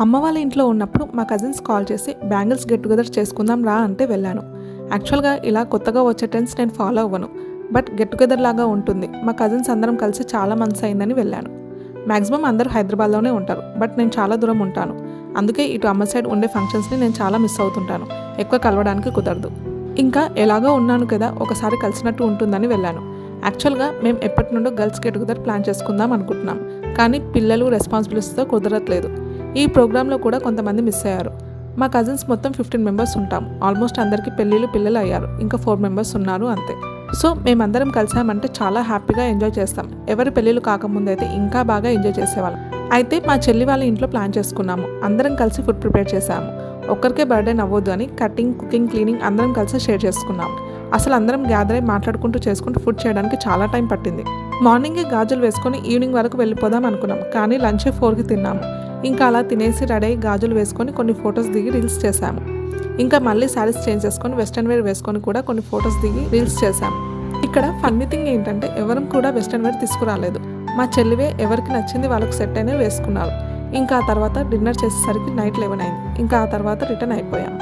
అమ్మ వాళ్ళ ఇంట్లో ఉన్నప్పుడు మా కజిన్స్ కాల్ చేసి బ్యాంగిల్స్ గెట్ టుగెదర్ చేసుకుందాం రా అంటే వెళ్ళాను. యాక్చువల్గా ఇలా కొత్తగా వచ్చే ట్రెండ్స్ నేను ఫాలో అవ్వను. బట్ గెట్ టుగెదర్ లాగా ఉంటుంది. మా కజిన్స్ అందరం కలిసి చాలా మంత్స్ అయిందని వెళ్ళాను. మ్యాక్సిమం అందరూ హైదరాబాద్లోనే ఉంటారు. బట్ నేను చాలా దూరం ఉంటాను. అందుకే ఇటు అమ్మ సైడ్ ఉండే ఫంక్షన్స్ని నేను చాలా మిస్ అవుతుంటాను. ఎక్కువ కలవడానికి కుదరదు. ఇంకా ఎలాగో ఉన్నాను కదా ఒకసారి కలిసినట్టు ఉంటుందని వెళ్ళాను. యాక్చువల్గా మేము ఎప్పటి నుండో గర్ల్స్ గెట్ టుగెదర్ ప్లాన్ చేసుకుందాం అనుకుంటున్నాం. కానీ పిల్లలు రెస్పాన్సిబిలిటీస్తో కుదరట్లేదు. ఈ ప్రోగ్రాంలో కూడా కొంతమంది మిస్ అయ్యారు. మా కజిన్స్ మొత్తం ఫిఫ్టీన్ మెంబర్స్ ఉంటాం. ఆల్మోస్ట్ అందరికీ పెళ్ళిళ్ళు పిల్లలు అయ్యారు. ఇంకా ఫోర్ మెంబర్స్ ఉన్నారు అంతే. సో మేమందరం కలిసామంటే చాలా హ్యాపీగా ఎంజాయ్ చేస్తాం. ఎవరి పెళ్ళిళ్ళు కాకముందు అయితే ఇంకా బాగా ఎంజాయ్ చేసేవాళ్ళం. అయితే మా చెల్లి వాళ్ళ ఇంట్లో ప్లాన్ చేసుకున్నాము. అందరం కలిసి ఫుడ్ ప్రిపేర్ చేసాము. ఒక్కరికే బర్త్డే నవ్వొద్దు అని కటింగ్ కుకింగ్ క్లీనింగ్ అందరం కలిసి షేర్ చేసుకున్నాం అసలు అందరం గ్యాదర్ అయి మాట్లాడుకుంటూ చేసుకుంటూ ఫుడ్ చేయడానికి చాలా టైం పట్టింది. మార్నింగే గాజులు వేసుకొని ఈవినింగ్ వరకు వెళ్ళిపోదాం అనుకున్నాం. కానీ లంచ్ ఫోర్కి తిన్నాము. ఇంకా అలా తినేసి రెడీ గాజులు వేసుకొని కొన్ని ఫొటోస్ దిగి రీల్స్ చేశాము. ఇంకా మళ్ళీ శారీస్ చేంజ్ చేసుకొని వెస్ట్రన్ వేర్ వేసుకొని కూడా కొన్ని ఫొటోస్ దిగి రీల్స్ చేశాము ఇక్కడ ఫన్నీ థింగ్ ఏంటంటే ఎవరం కూడా వెస్ట్రన్ వేర్ తీసుకురాలేదు. మా చెల్లివే ఎవరికి నచ్చింది వాళ్ళకి సెట్ అయినా వేసుకున్నారు. ఇంకా ఆ తర్వాత డిన్నర్ చేసేసరికి నైట్ లెవెన్ అయింది. ఇంకా ఆ తర్వాత రిటర్న్ అయిపోయాం.